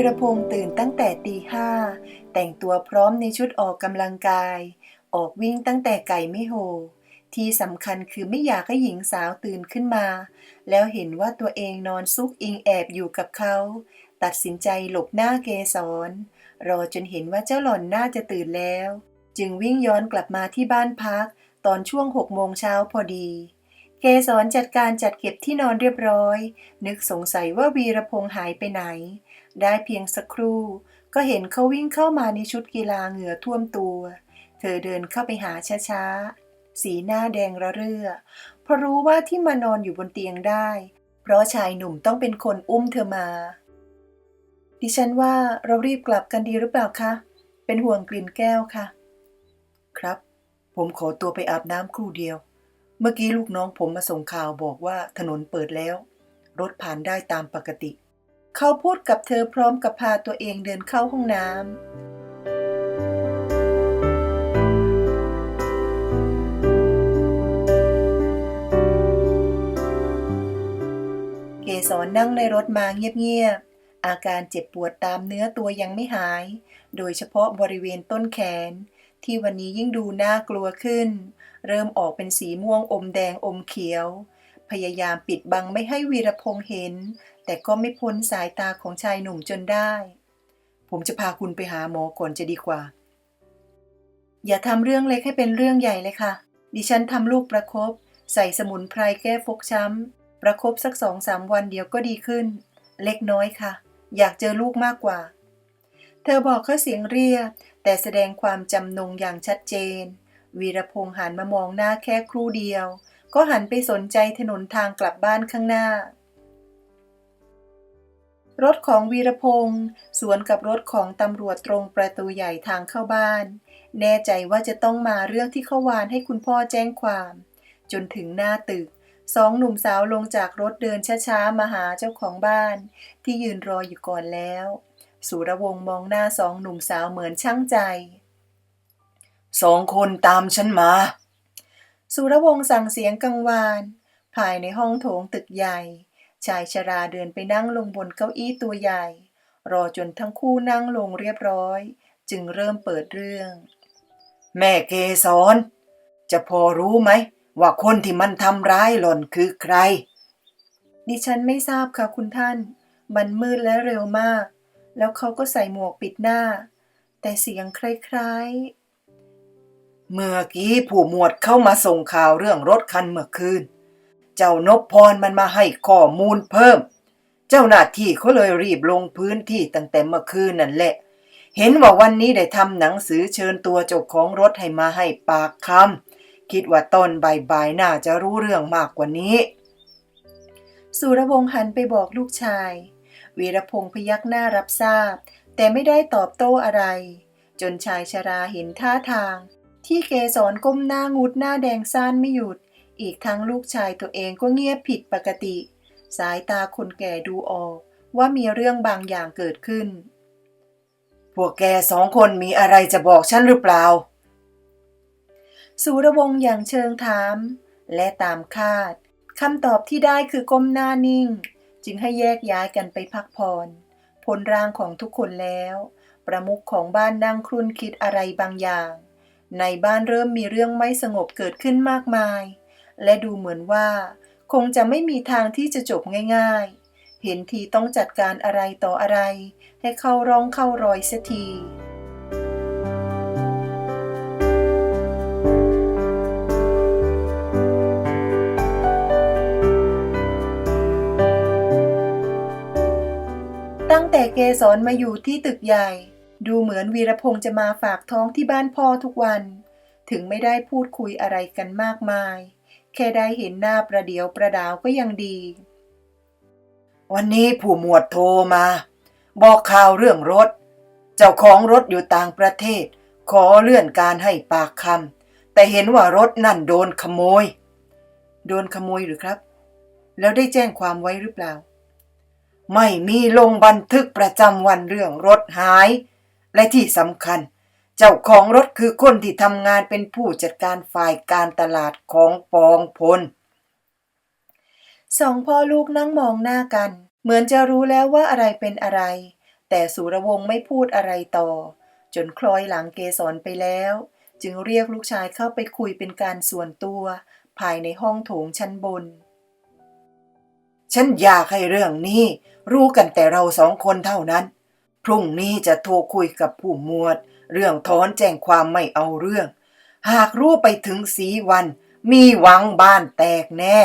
เช้านี้วีรพงษ์ตื่นตั้งแต่ตีห้าแต่งตัวพร้อมในชุดออกกำลังกาย ออกวิ่งตั้งแต่ไก่ไม่โห ที่สำคัญคือไม่อยากให้หญิงสาวตื่นขึ้นมา แล้วเห็นว่าตัวเองนอนซุกอิงแอบอยู่กับเขา ตัดสินใจหลบหน้าเกสรรอจนเห็นว่าเจ้าหล่อนน่าจะตื่นแล้ว จึงวิ่งย้อนกลับมาที่บ้านพัก ตอนช่วงหกโมงเช้าพอดีเกสรจัดการจัดเก็บที่นอนเรียบร้อย นึกสงสัยว่าวีรพงษ์หายไปไหน ได้เพียงสักครู่ ก็เห็นเขาวิ่งเข้ามาในชุดกีฬาเหงื่อท่วมตัว เธอเดินเข้าไปหาช้าๆ สีหน้าแดงระเรื่อ เพราะรู้ว่าที่มานอนอยู่บนเตียงได้ เพราะชายหนุ่มต้องเป็นคนอุ้มเธอมา ดิฉันว่าเรารีบกลับกันดีหรือเปล่าคะ เป็นห่วงกลิ่นแก้วค่ะ ครับ ผมขอตัวไปอาบน้ำครู่เดียว เมื่อกี้ลูกน้องผมมาส่งข่าวบอกว่าถนนเปิดแล้ว รถผ่านได้ตามปกติ เขาพูดกับเธอพร้อมกับพาตัวเองเดินเข้าห้องน้ำเกสรนั่งในรถมาเงียบๆ อาการเจ็บปวดตามเนื้อตัวยังไม่หาย โดยเฉพาะบริเวณต้นแขน ที่วันนี้ยิ่งดูน่ากลัวขึ้น เริ่มออกเป็นสีม่วงอมแดงอมเขียว พยายามปิดบังไม่ให้วีรพงษ์เห็น แต่ก็ไม่พ้นสายตาของชายหนุ่มจนได้ ผมจะพาคุณไปหาหมอก่อนจะดีกว่า อย่าทำเรื่องเล็กให้เป็นเรื่องใหญ่เลยค่ะ ดิฉันทำลูกประครบใส่สมุนไพรแก้ฟกช้ำ ประครบสักสองสามวันเดียวก็ดีขึ้น เล็กน้อยค่ะ อยากเจอลูกมากกว่า เธอบอกเขาเสียงเรียบ แต่แสดงความจำนงอย่างชัดเจน วีรพงษ์หันมามองหน้าแค่ครู่เดียว ก็หันไปสนใจถนนทางกลับบ้านข้างหน้า รถของวีรพงษ์สวนกับรถของตำรวจตรงประตูใหญ่ทางเข้าบ้าน แน่ใจว่าจะต้องมาเรื่องที่เขาวานให้คุณพ่อแจ้งความ จนถึงหน้าตึกสองหนุ่มสาวลงจากรถเดินช้าๆมาหาเจ้าของบ้าน ที่ยืนรออยู่ก่อนแล้ว สุรวงศ์มองหน้าสองหนุ่มสาวเหมือนช่างใจสองคนตามฉันมา สุรวงศ์สั่งเสียงกังวาน ภายในห้องโถงตึกใหญ่ ชายชราเดินไปนั่งลงบนเก้าอี้ตัวใหญ่ รอจนทั้งคู่นั่งลงเรียบร้อย จึงเริ่มเปิดเรื่อง แม่เกสรจะพอรู้ไหม ว่าคนที่มันทำร้ายหล่อนคือใคร ดิฉันไม่ทราบค่ะคุณท่าน มันมืดและเร็วมาก แล้วเขาก็ใส่หมวกปิดหน้า แต่เสียงคล้ายๆ เมื่อกี้ผู้หมวดเข้ามาส่งข่าวเรื่องรถคันเมื่อคืน เจ้านพพรมันมาให้ข้อมูลเพิ่ม เจ้าหน้าที่เขาเลยรีบลงพื้นที่ตั้งแต่เมื่อคืนนั่นแหละ เห็นว่าวันนี้ได้ทำหนังสือเชิญตัวเจ้าของรถให้มาให้ปากคำคิดว่าตอนบ่ายๆน่าจะรู้เรื่องมากกว่านี้ สุรวงศ์หันไปบอกลูกชายวีรพงศ์พยักหน้ารับทราบ แต่ไม่ได้ตอบโต้อะไร จนชายชราเห็นท่าทาง ที่เกสรก้มหน้างุดหน้าแดงซ่านไม่หยุด อีกทั้งลูกชายตัวเองก็เงียบผิดปกติ สายตาคนแก่ดูออกว่ามีเรื่องบางอย่างเกิดขึ้น พวกแกสองคนมีอะไรจะบอกฉันหรือเปล่า สุรวงศ์อย่างเชิงถาม และตามคาดคำตอบที่ได้คือก้มหน้านิ่ง จึงให้แยกย้ายกันไปพักผ่อนพ้นร่างของทุกคนแล้ว ประมุขของบ้านนั่งครุ่นคิดอะไรบางอย่าง ในบ้านเริ่มมีเรื่องไม่สงบเกิดขึ้นมากมาย และดูเหมือนว่า คงจะไม่มีทางที่จะจบง่าย ๆ เห็นทีต้องจัดการอะไรต่ออะไร ให้เข้าร่องเข้ารอยเสียทีตั้งแต่เกสรมาอยู่ที่ตึกใหญ่ ดูเหมือนวีรพงษ์จะมาฝากท้องที่บ้านพ่อทุกวัน ถึงไม่ได้พูดคุยอะไรกันมากมาย แค่ได้เห็นหน้าประเดียวประดาวก็ยังดี วันนี้ผู้หมวดโทรมา บอกข่าวเรื่องรถ เจ้าของรถอยู่ต่างประเทศ ขอเลื่อนการให้ปากคำแต่เห็นว่ารถนั่นโดนขโมย โดนขโมยหรือครับ แล้วได้แจ้งความไว้หรือเปล่า ไม่มีลงบันทึกประจำวันเรื่องรถหาย และที่สำคัญ เจ้าของรถคือคนที่ทำงานเป็นผู้จัดการฝ่ายการตลาดของปองพลสองพ่อลูกนั่งมองหน้ากัน เหมือนจะรู้แล้วว่าอะไรเป็นอะไร แต่สุรวงศ์ไม่พูดอะไรต่อ จนคล้อยหลังเกสรไปแล้ว จึงเรียกลูกชายเข้าไปคุยเป็นการส่วนตัว ภายในห้องโถงชั้นบน ฉันอยากให้เรื่องนี้ รู้กันแต่เราสองคนเท่านั้น พรุ่งนี้จะโทรคุยกับผู้หมวด เรื่องถอนแจ้งความไม่เอาเรื่อง หากรู้ไปถึงสีวัน มีหวังบ้านแตกแน่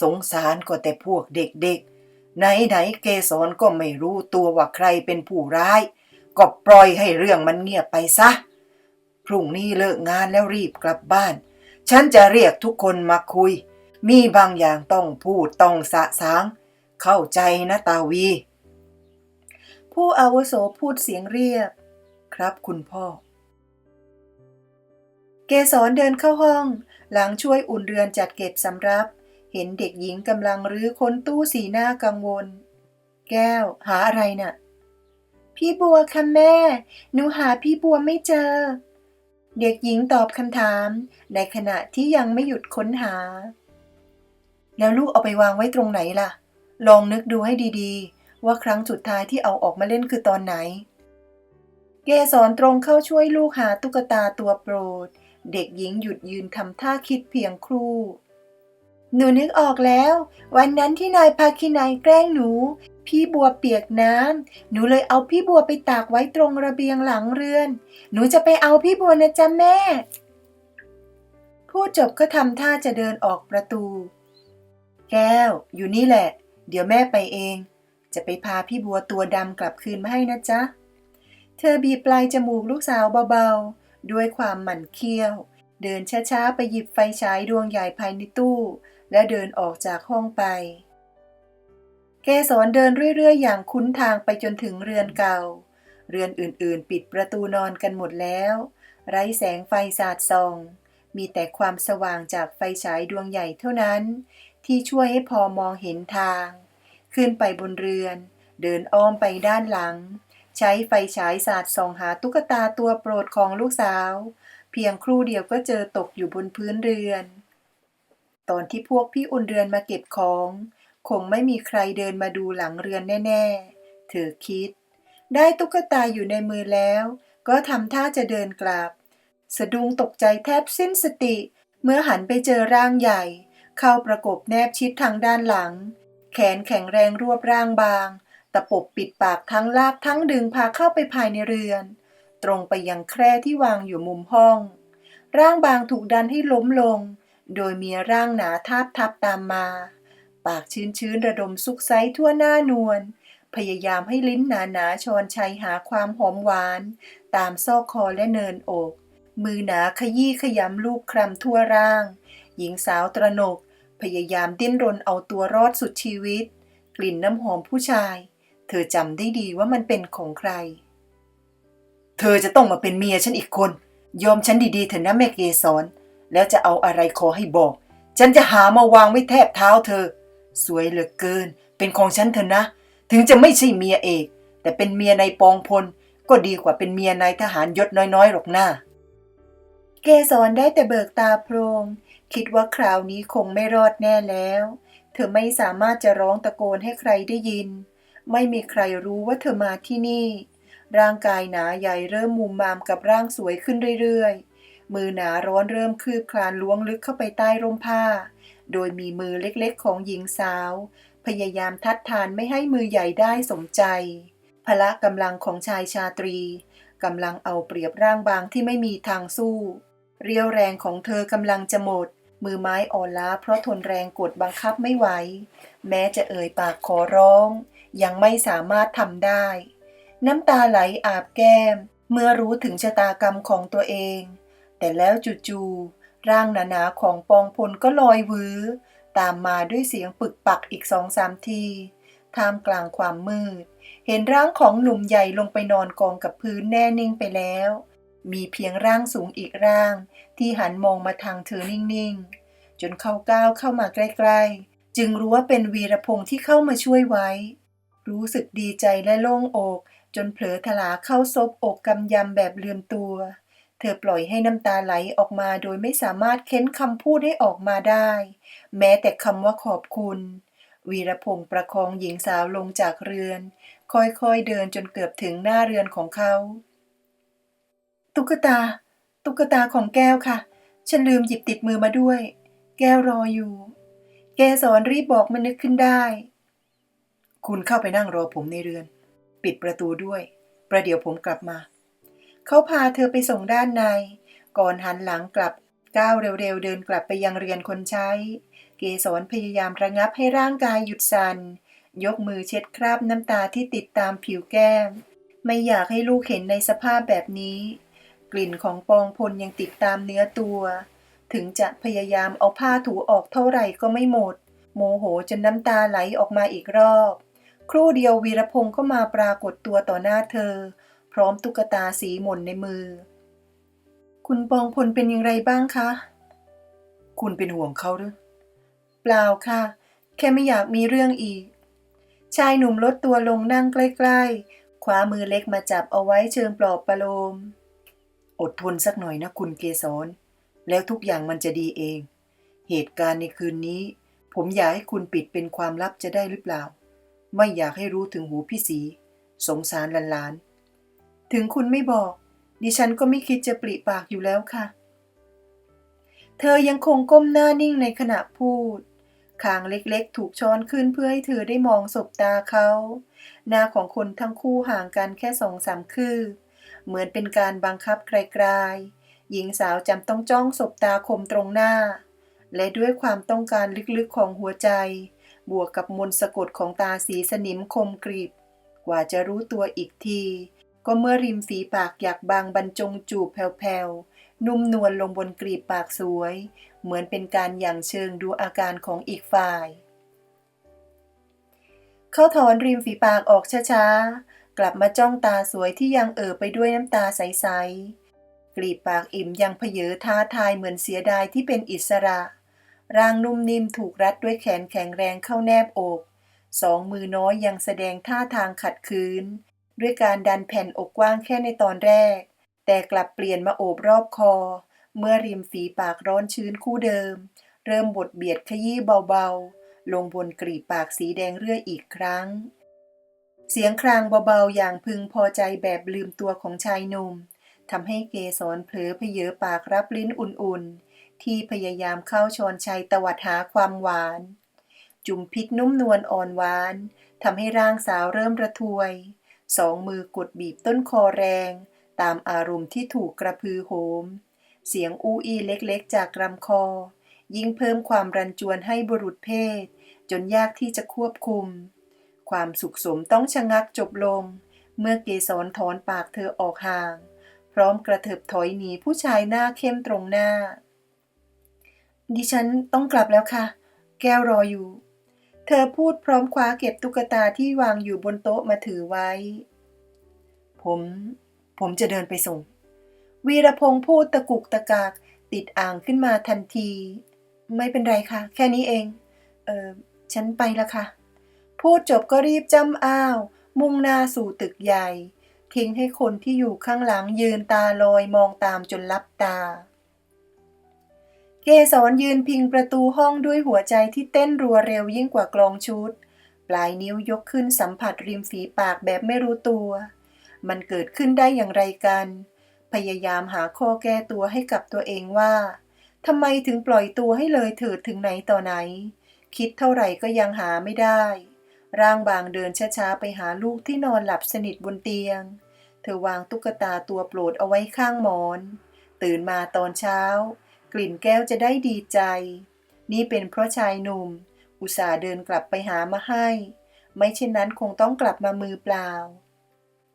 สงสารก็แต่พวกเด็กๆ ไหนๆเกสรก็ไม่รู้ตัวว่าใครเป็นผู้ร้าย ก็ปล่อยให้เรื่องมันเงียบไปซะ พรุ่งนี้เลิกงานแล้วรีบกลับบ้าน ฉันจะเรียกทุกคนมาคุย มีบางอย่างต้องพูดต้องสะสาง เข้าใจนะตาวี ผู้อาวุโสพูดเสียงเรียบ ครับคุณพ่อ เกสรเดินเข้าห้อง หลังช่วยอุ่นเรือนจัดเก็บสำรับ เห็นเด็กหญิงกำลังรื้อค้นตู้สีหน้ากังวล แก้ว หาอะไรน่ะ พี่บัวค่ะแม่ หนูหาพี่บัวไม่เจอ เด็กหญิงตอบคำถาม ในขณะที่ยังไม่หยุดค้นหา แล้วลูกเอาไปวางไว้ตรงไหนล่ะ ลองนึกดูให้ดีๆ ว่าครั้งสุดท้ายที่เอาออกมาเล่นคือตอนไหน เกสรตรงเข้าช่วยลูกหาตุ๊กตาตัวโปรด เด็กหญิงหยุดยืนทำท่าคิดเพียงครู่ หนูนึกออกแล้ว วันนั้นที่นายพาคินายแกล้งหนู พี่บัวเปียกน้ำหนูเลยเอาพี่บัวไปตากไว้ตรงระเบียงหลังเรือน หนูจะไปเอาพี่บัวนะจ๊ะแม่ พูดจบก็ทำท่าจะเดินออกประตู แก้ว อยู่นี่แหละ เดี๋ยวแม่ไปเอง จะไปพาพี่บัวตัวดำกลับคืนมาให้นะจ๊ะ เธอบีบปลายจมูกลูกสาวเบาๆ ด้วยความหมั่นเคี้ยว เดินช้าๆ ไปหยิบไฟฉายดวงใหญ่ภายในตู้ และเดินออกจากห้องไป เกสรเดินเรื่อยๆ อย่างคุ้นทางไปจนถึงเรือนเก่า เรือนอื่นๆ ปิดประตูนอนกันหมดแล้ว ไร้แสงไฟสาดส่อง มีแต่ความสว่างจากไฟฉายดวงใหญ่เท่านั้น ที่ช่วยให้พอมองเห็นทาง ขึ้นไปบนเรือน เดินอ้อมไปด้านหลัง ใช้ไฟฉายสาดส่องหาตุ๊กตาตัวโปรดของลูกสาว เพียงครู่เดียวก็เจอตกอยู่บนพื้นเรือน ตอนที่พวกพี่อุ่นเรือนมาเก็บของ คงไม่มีใครเดินมาดูหลังเรือนแน่ ๆ เธอคิด ได้ตุ๊กตาอยู่ในมือแล้ว ก็ทำท่าจะเดินกลับ สะดุ้งตกใจแทบสิ้นสติ เมื่อหันไปเจอร่างใหญ่ เข้าประกบแนบชิดทางด้านหลัง แขนแข็งแรงรวบร่างบาง ตะปบปิดปากทั้งลากทั้งดึงพาเข้าไปภายในเรือน ตรงไปยังแคร่ที่วางอยู่มุมห้อง ร่างบางถูกดันให้ล้มลง โดยมีร่างหนาทาบทับตามมา ปากชื้นๆระดมซุกไซทั่วหน้านวลพยายามให้ลิ้นหนาๆชอนชัยหาความหอมหวาน ตามซอกคอและเนินอก มือหนาขยี้ขยำลูบคลำทั่วร่าง หญิงสาวตระหนก พยายามดิ้นรนเอาตัวรอดสุดชีวิต กลิ่นน้ำหอมผู้ชาย เธอจำได้ดีว่ามันเป็นของใคร เธอจะต้องมาเป็นเมียฉันอีกคน ยอมฉันดีๆเถอะนะแม่เกสรแล้วจะเอาอะไรขอให้บอก ฉันจะหามาวางไว้แทบเท้าเธอ สวยเหลือเกิน เป็นของฉันเถอะนะ ถึงจะไม่ใช่เมียเอก แต่เป็นเมียนายปองพล ก็ดีกว่าเป็นเมียนายทหารยศน้อยๆหรอกหน้า เกสรได้แต่เบิกตาโพรง คิดว่าคราวนี้คงไม่รอดแน่แล้ว เธอไม่สามารถจะร้องตะโกนให้ใครได้ยิน ไม่มีใครรู้ว่าเธอมาที่นี่ ร่างกายหนาใหญ่เริ่มมุมมามกับร่างสวยขึ้นเรื่อยๆ มือหนาร้อนเริ่มคืบคลานล้วงลึกเข้าไปใต้ร่มผ้า โดยมีมือเล็กๆ ของหญิงสาว พยายามทัดทานไม่ให้มือใหญ่ได้สมใจ พละกำลังของชายชาตรีกำลังเอาเปรียบร่างบางที่ไม่มีทางสู้ เรียวแรงของเธอกำลังจะหมด มือไม้อ่อนล้าเพราะทนแรงกดบังคับไม่ไหว แม้จะเอ่ยปากขอร้อง ยังไม่สามารถทำได้ น้ำตาไหลอาบแก้ม เมื่อรู้ถึงชะตากรรมของตัวเอง แต่แล้วจู่ๆร่างหนาๆของปองพลก็ลอยวื้อ ตามมาด้วยเสียงปึกปักอีกสองสามที ท่ามกลางความมืด เห็นร่างของหนุ่มใหญ่ลงไปนอนกองกับพื้นแน่นิ่งไปแล้ว มีเพียงร่างสูงอีกร่าง ที่หันมองมาทางเธอนิ่งๆ จนเขาก้าวเข้ามาใกล้ ๆ จึงรู้ว่าเป็นวีรพงษ์ที่เข้ามาช่วยไว้ รู้สึกดีใจและโล่งอก จนเผลอถลาเข้าซบอกกำยำแบบลืมตัว เธอปล่อยให้น้ำตาไหลออกมาโดยไม่สามารถเค้นคำพูดให้ออกมาได้ แม้แต่คำว่าขอบคุณ วีรพงศ์ประคองหญิงสาวลงจากเรือน ค่อยๆเดินจนเกือบถึงหน้าเรือนของเขา ตุ๊กตา ตุ๊กตาของแก้วค่ะ ฉันลืมหยิบติดมือมาด้วย แก้วรออยู่ แกสอนรีบบอกมันนึกขึ้นได้ คุณเข้าไปนั่งรอผมในเรือน ปิดประตูด้วย ประเดี๋ยวผมกลับมา เขาพาเธอไปส่งด้านใน ก่อนหันหลังกลับก้าวเร็วๆเดินกลับไปยังเรือนคนใช้ เกสรพยายามระงับให้ร่างกายหยุดสัน่นยกมือเช็ดคราบน้ำตาที่ติดตามผิวแก้ม ไม่อยากให้ลูกเห็นในสภาพแบบนี้ กลิ่นของปองพลยังติดตามเนื้อตัว ถึงจะพยายามเอาผ้าถูออกเท่าไหร่ก็ไม่หมด โมโหจนน้ำตาไหลออกมาอีกรอบ ครู่เดียววีรพงศ์ก็มาปรากฏตัวต่อหน้าเธอ พร้อมตุ๊กตาสีหม่นในมือ คุณปองพลเป็นอย่างไรบ้างคะ คุณเป็นห่วงเขาหรือ เปล่าค่ะ แค่ไม่อยากมีเรื่องอีก ชายหนุ่มลดตัวลงนั่งใกล้ ๆ คว้ามือเล็กมาจับเอาไว้เชิงปลอบประโลม อดทนสักหน่อยนะคุณเกสรแล้วทุกอย่างมันจะดีเอง เหตุการณ์ในคืนนี้ ผมอยากให้คุณปิดเป็นความลับจะได้หรือเปล่า ไม่อยากให้รู้ถึงหูพี่สี สงสารหลานๆ ถึงคุณไม่บอก ดิฉันก็ไม่คิดจะปริปากอยู่แล้วค่ะ เธอยังคงก้มหน้านิ่งในขณะพูดคางเล็กๆ ถูกช้อนขึ้นเพื่อให้เธอได้มองสบตาเขา หน้าของคนทั้งคู่ห่างกันแค่สองสามคืบ เหมือนเป็นการบังคับไกลๆ หญิงสาวจำต้องจ้องสบตาคมตรงหน้า และด้วยความต้องการลึกๆของหัวใจ บวกกับมนสะกดของตาสีสนิมคมกริบ กว่าจะรู้ตัวอีกที ก็เมื่อริมฝีปากอยากบางบรรจงจูบแผ่วๆ นุ่มนวลลงบนกรีบปากสวย เหมือนเป็นการอย่างเชิงดูอาการของอีกฝ่าย เขาถอนริมฝีปากออกช้าๆ กลับมาจ้องตาสวยที่ยังเอ่อไปด้วยน้ำตาใสๆ กรีบปากอิ่มยังเพเยอท้าทายเหมือนเสียดายที่เป็นอิสระ ร่างนุ่มนิ่มถูกรัดด้วยแขนแข็งแรงเข้าแนบอกสองมือน้อยยังแสดงท่าทางขัดขืน ด้วยการดันแผ่นอกกว้างแค่ในตอนแรก แต่กลับเปลี่ยนมาโอบรอบคอ เมื่อริมฝีปากร้อนชื้นคู่เดิม เริ่มบดเบียดขยี้เบาๆ ลงบนกรีบปากสีแดงเรื่อยอีกครั้ง เสียงครางเบาๆ อย่างพึงพอใจแบบลืมตัวของชายหนุ่มทำให้เกสรเผลอเพเยอปากรับลิ้นอุ่นๆ ที่พยายามเข้าชอนชัยตวัดหาความหวาน จุ่มพิษนุ่มนวลอ่อนหวานทำให้ร่างสาวเริ่มระทวย สองมือกดบีบต้นคอแรง ตามอารมณ์ที่ถูกกระพือโหม เสียงอู้อีเล็กๆ จากลำคอ ยิ่งเพิ่มความรันจวนให้บุรุษเพศ จนยากที่จะควบคุม ความสุขสมต้องชะงักจบลง เมื่อเกสรถอนปากเธอออกห่าง พร้อมกระเถิบถอยหนีผู้ชายหน้าเข้มตรงหน้า ดิฉันต้องกลับแล้วค่ะ แก้วรออยู่ เธอพูดพร้อมคว้าเก็บตุ๊กตาที่วางอยู่บนโต๊ะมาถือไว้ ผม ผมจะเดินไปส่ง วีรพงษ์พูดตะกุกตะกากติดอ่างขึ้นมาทันที ไม่เป็นไรค่ะ แค่นี้เอง เออฉันไปละค่ะ พูดจบก็รีบจ้ำอ้าว มุ่งหน้าสู่ตึกใหญ่ ทิ้งให้คนที่อยู่ข้างหลังยืนตาลอยมองตามจนลับตา เกสรยืนพิงประตูห้องด้วยหัวใจที่เต้นรัวเร็วยิ่งกว่ากลองชุด ปลายนิ้วยกขึ้นสัมผัสริมฝีปากแบบไม่รู้ตัว มันเกิดขึ้นได้อย่างไรกัน พยายามหาข้อแก้ตัวให้กับตัวเองว่าทำไมถึงปล่อยตัวให้เลยเถิดถึงไหนต่อไหน คิดเท่าไหร่ก็ยังหาไม่ได้ ร่างบางเดินช้าๆไปหาลูกที่นอนหลับสนิทบนเตียง เธอวางตุ๊กตาตัวโปรดเอาไว้ข้างหมอน ตื่นมาตอนเช้า กลิ่นแก้วจะได้ดีใจ นี่เป็นเพราะชายหนุ่ม อุตส่าห์เดินกลับไปหามาให้ ไม่เช่นนั้นคงต้องกลับมามือเปล่า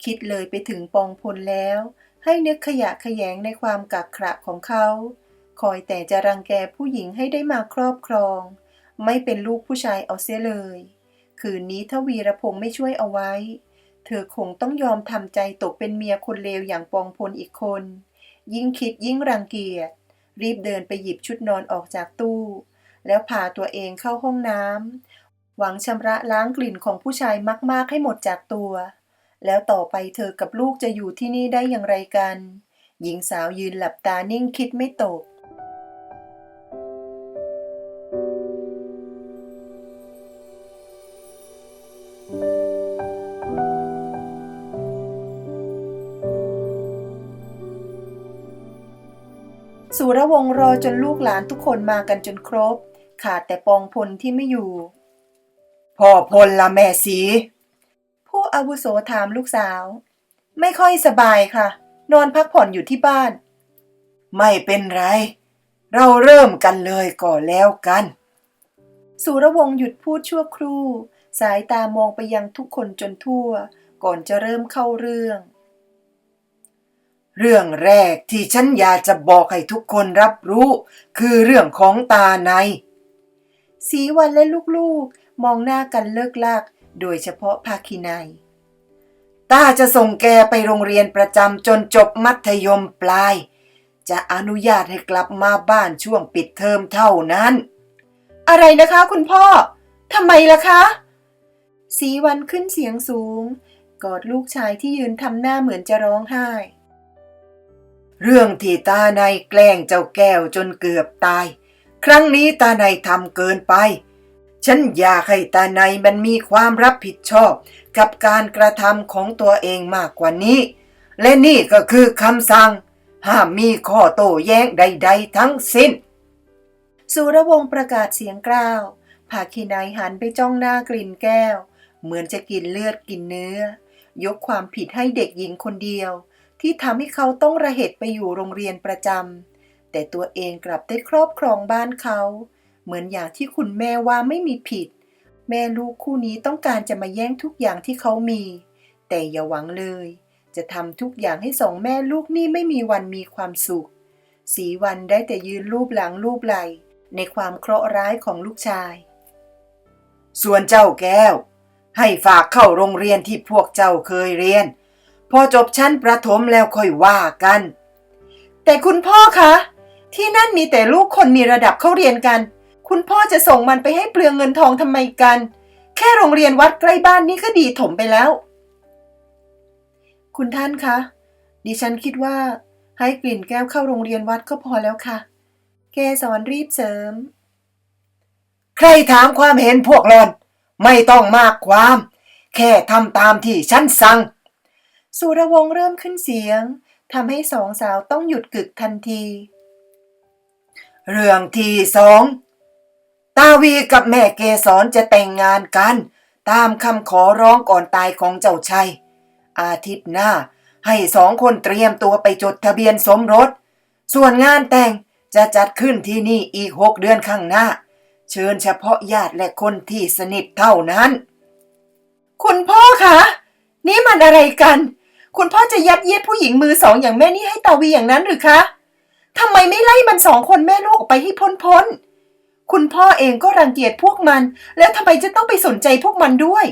คิดเลยไปถึงปองพลแล้ว ให้นึกขยะขยงในความกักขระของเขา คอยแต่จะรังแกผู้หญิงให้ได้มาครอบครอง ไม่เป็นลูกผู้ชายเอาเสียเลย คืนนี้ถ้าวีรพงษ์ไม่ช่วยเอาไว้ เธอคงต้องยอมทำใจตกเป็นเมียคนเลวอย่างปองพลอีกคน ยิ่งคิดยิ่งรังเกียจ รีบเดินไปหยิบชุดนอนออกจากตู้ แล้วพาตัวเองเข้าห้องน้ำหวังชำระล้างกลิ่นของผู้ชายมากๆให้หมดจากตัว แล้วต่อไปเธอกับลูกจะอยู่ที่นี่ได้อย่างไรกัน หญิงสาวยืนหลับตานิ่งคิดไม่ตก จนลูกหลานทุกคนมากันจนครบ ขาดแต่ปองพลที่ไม่อยู่ พ่อพลละแม่สี ผู้อาวุโสถามลูกสาว ไม่ค่อยสบายค่ะ นอนพักผ่อนอยู่ที่บ้าน ไม่เป็นไร เราเริ่มกันเลยก่อนแล้วกัน สุรวงศ์หยุดพูดชั่วครู่ สายตามองไปยังทุกคนจนทั่ว ก่อนจะเริ่มเข้าเรื่อง เรื่องแรกที่ฉันอยากจะบอกให้ทุกคนรับรู้ คือเรื่องของตาใน สีวันและลูกๆ มองหน้ากันเลิกลาก โดยเฉพาะภาคินัยตาจะส่งแกไปโรงเรียนประจำจนจบมัธยมปลาย จะอนุญาตให้กลับมาบ้านช่วงปิดเทอมเท่านั้น อะไรนะคะคุณพ่อทำไมล่ะคะ สีวันขึ้นเสียงสูง กอดลูกชายที่ยืนทำหน้าเหมือนจะร้องไห้ เรื่องที่ตาในแกล้งเจ้าแก้วจนเกือบตาย ครั้งนี้ตาในทำเกินไป ฉันอยากให้ตาในมันมีความรับผิดชอบ กับการกระทำของตัวเองมากกว่านี้ และนี่ก็คือคำสั่ง ห้ามมีข้อโต้แย้งใด ๆ ทั้งสิ้น สุรวงศ์ประกาศเสียงกล้าวภาคีนายหันไปจ้องหน้ากลิ่นแก้ว เหมือนจะกินเลือดกินเนื้อ ยกความผิดให้เด็กหญิงคนเดียว ที่ทำให้เขาต้องระเหตุไปอยู่โรงเรียนประจำแต่ตัวเองกลับได้ครอบครองบ้านเขา เหมือนอย่างที่คุณแม่ว่าไม่มีผิด แม่ลูกคู่นี้ต้องการจะมาแย่งทุกอย่างที่เขามี แต่อย่าหวังเลย จะทำทุกอย่างให้สองแม่ลูกนี่ไม่มีวันมีความสุข สีวันได้แต่ยืนรูปหลังรูปไหลในความเคราะห์ร้ายของลูกชาย ส่วนเจ้าแก้ว ให้ฝากเข้าโรงเรียนที่พวกเจ้าเคยเรียน พอจบชั้นประถมแล้วค่อยว่ากัน แต่คุณพ่อคะ ที่นั่นมีแต่ลูกคนมีระดับเข้าเรียนกัน คุณพ่อจะส่งมันไปให้เปลืองเงินทองทำไมกัน แค่โรงเรียนวัดใกล้บ้านนี่ก็ดีถมไปแล้ว คุณท่านคะ ดิฉันคิดว่า ให้กลิ่นแก้วเข้าโรงเรียนวัดก็พอแล้วค่ะ แกสอนรีบเสริม ใครถามความเห็นพวกหลอน ไม่ต้องมากความ แค่ทำตามที่ฉันสั่ง สุรวงศ์เริ่มขึ้นเสียงทำให้สองสาวต้องหยุดกึกทันที เรื่องที่สองตาวีกับแม่เกสรจะแต่งงานกัน ตามคำขอร้องก่อนตายของเจ้าชัย อาทิตย์หน้า ให้สองคนเตรียมตัวไปจดทะเบียนสมรส ส่วนงานแต่งจะจัดขึ้นที่นี่อีกหกเดือนข้างหน้า เชิญเฉพาะญาติและคนที่สนิทเท่านั้น คุณพ่อคะ นี่มันอะไรกัน คุณพ่อจะยัดเยียดผู้หญิงมือสองอย่างแม่นี่ให้ตาวีอย่างนั้นหรือคะทำไมไม่ไล่มันสองคนแม่ลูกออกไปให้พ้นพ้นๆคุณพ่อเองก็รังเกียจพวกมัน แล้วทำไมจะต้องไปสนใจพวกมันด้วย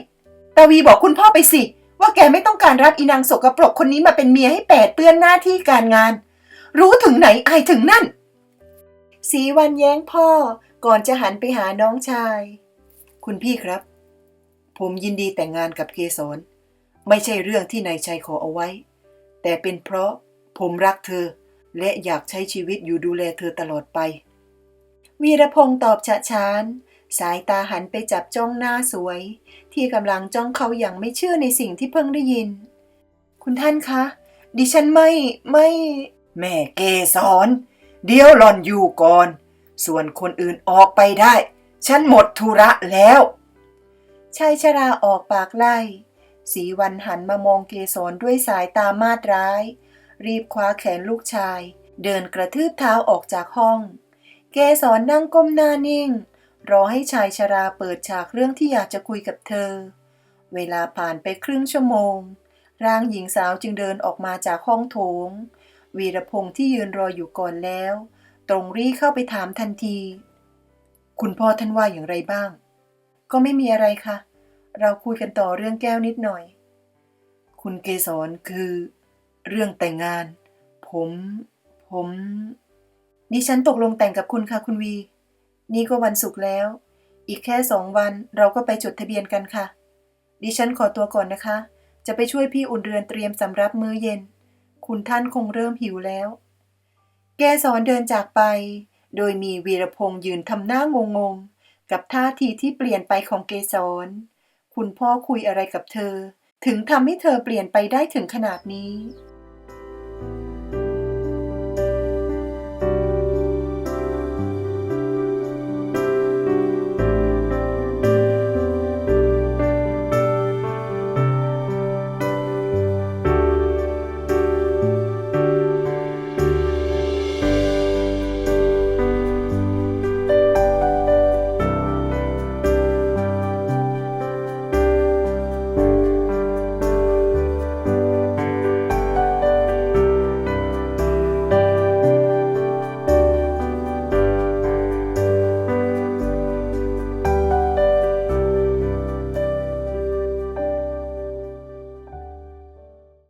ตาวีบอกคุณพ่อไปสิ ว่าแกไม่ต้องการรับอีนางสกรปรกคนนี้มาเป็นเมียให้แปดเปื้อนหน้าที่การงาน รู้ถึงไหนอายถึงนั่น สีวันแย้งพ่อ ก่อนจะหันไปหาน้องชาย คุณพี่ครับ ผมยินดีแต่งงานกับเกสร ไม่ใช่เรื่องที่นายชัยขอเอาไว้ แต่เป็นเพราะผมรักเธอ และอยากใช้ชีวิตอยู่ดูแลเธอตลอดไป วีรพงศ์ตอบฉะฉาน สายตาหันไปจับจ้องหน้าสวย ที่กำลังจ้องเขาอย่างไม่เชื่อในสิ่งที่เพิ่งได้ยิน คุณท่านคะ ดิฉันไม่ไม่ แม่เกสรเดี๋ยวหล่อนอยู่ก่อน ส่วนคนอื่นออกไปได้ ฉันหมดธุระแล้วชายชราออกปากไล่ สีวันหันมามองเกสรด้วยสายตามาดร้าย รีบคว้าแขนลูกชาย เดินกระทืบเท้าออกจากห้อง เกสรนั่งก้มหน้านิ่ง รอให้ชายชราเปิดฉากเรื่องที่อยากจะคุยกับเธอ เวลาผ่านไปครึ่งชั่วโมง ร่างหญิงสาวจึงเดินออกมาจากห้องโถง วีรพงษ์ที่ยืนรออยู่ก่อนแล้ว ตรงรีเข้าไปถามทันที คุณพ่อท่านว่าอย่างไรบ้าง ก็ไม่มีอะไรค่ะ เราคุยกันต่อเรื่องแก้วนิดหน่อย คุณเกสรคือ เรื่องแต่งงาน ผม ผมดิฉันตกลงแต่งกับคุณค่ะคุณวี นี่ก็วันศุกร์แล้ว อีกแค่สองวันเราก็ไปจดทะเบียนกันค่ะ ดิฉันขอตัวก่อนนะคะ จะไปช่วยพี่อุ่นเรือนเตรียมสำรับมื้อเย็น คุณท่านคงเริ่มหิวแล้ว แกสอนเดินจากไป โดยมีวีรพงษ์ยืนทำหน้างงงๆกับท่าทีที่เปลี่ยนไปของเกสร คุณพ่อคุยอะไรกับเธอ ถึงทำให้เธอเปลี่ยนไปได้ถึงขนาดนี้